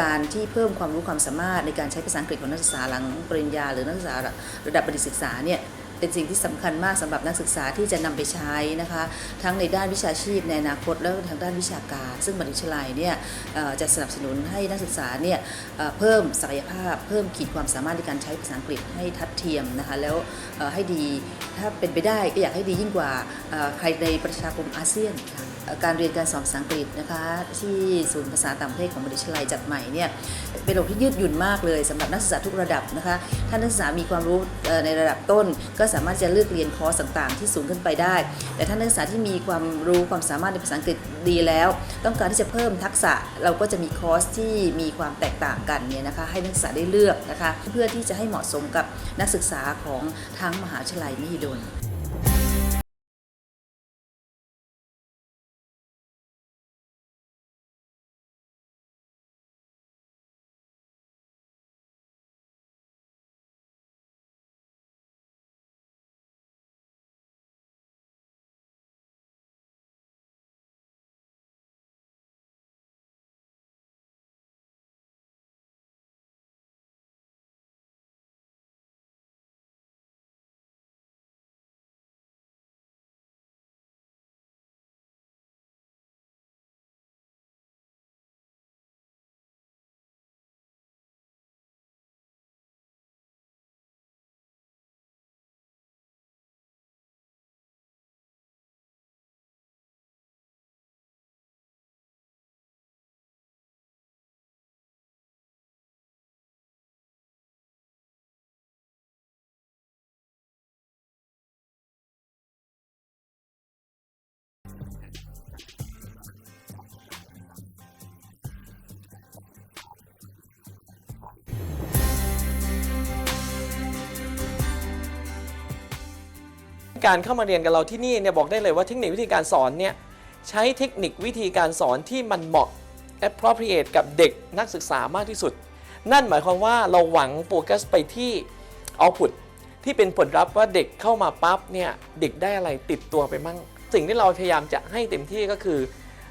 การที่เพิ่มความรู้ความสามารถในการใช้ภาษาอังกฤษของนักศึกษาหลังปริญญา หรือนักศึกษาระดับบัณฑิตศึกษาเนี่ยเป็นสิ่งที่สำคัญมากสำหรับนักศึกษาที่จะนำไปใช้นะคะ ทั้งในด้านวิชาชีพในอนาคตแล้วทางด้านวิชาการ ซึ่งมหาวิทยาลัยเนี่ยจะสนับสนุนให้นักศึกษาเนี่ยเพิ่มศักยภาพ เพิ่มขีดความสามารถในการใช้ภาษาอังกฤษให้ทัดเทียมนะคะแล้วให้ดีถ้าเป็นไปได้ก็อยากให้ดียิ่งกว่าใครในประชาคมอาเซียนค่ะเอ่อ การเรียนการสอนภาษาอังกฤษนะคะที่ศูนย์ภาษาต่างประเทศของมหาวิทยาลัยจัดใหม่เนี่ยเป็นระบบที่ยืดหยุ่นมากเลยสำหรับนักศึกษาทุกระดับนะคะถ้านักศึกษามีความรู้ในระดับต้น ก็สามารถจะเลือกเรียนคอร์สต่างๆ ที่สูงขึ้นไปได้ แต่ถ้านักศึกษาที่มีความรู้ความสามารถในภาษาอังกฤษดีแล้ว ต้องการที่จะเพิ่มทักษะเราก็จะมีคอร์สที่มีความแตกต่างกันเนี่ยนะคะให้นักศึกษาได้เลือกนะคะเพื่อที่จะให้เหมาะสมกับนักศึกษาของทั้งมหาวิทยาลัยมหิดล การเข้ามาเรียนกับเราที่นี่เนี่ยบอกได้เลยว่าเทคนิควิธีการสอนเนี่ยใช้เทคนิควิธีการสอนที่มันเหมาะ appropriate กับเด็กนักศึกษามากที่สุด นั่นหมายความว่าเราหวังโฟกัสไปที่ output ที่เป็นผลลัพธ์ว่าเด็กเข้ามาปั๊บเนี่ยเด็กได้อะไรติดตัวไปมั่ง สิ่งที่เราพยายามจะให้เต็มที่ก็คือ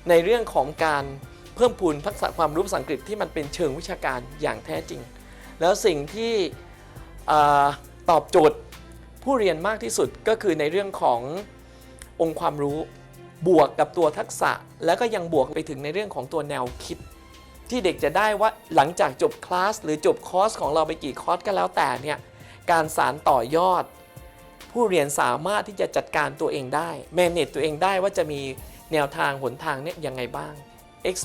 ในเรื่องของการเพิ่มพูนทักษะความรู้ภาษาอังกฤษที่มันเป็นเชิงวิชาการอย่างแท้จริง แล้วสิ่งที่ตอบโจทย์ผู้เรียนมากที่สุดก็คือในเรื่องขององค์ความรู้บวกกับตัวทักษะ แล้วก็ยังบวกไปถึงในเรื่องของตัวแนวคิด ที่เด็กจะได้ว่าหลังจากจบคลาสหรือจบคอร์สของเราไปกี่คอร์สก็แล้วแต่เนี่ยการสารต่อยอด ผู้เรียนสามารถที่จะจัดการตัวเองได้แมเนจตัวเองได้ว่าจะมีแนวทางหนทางเนี่ยยังไงบ้าง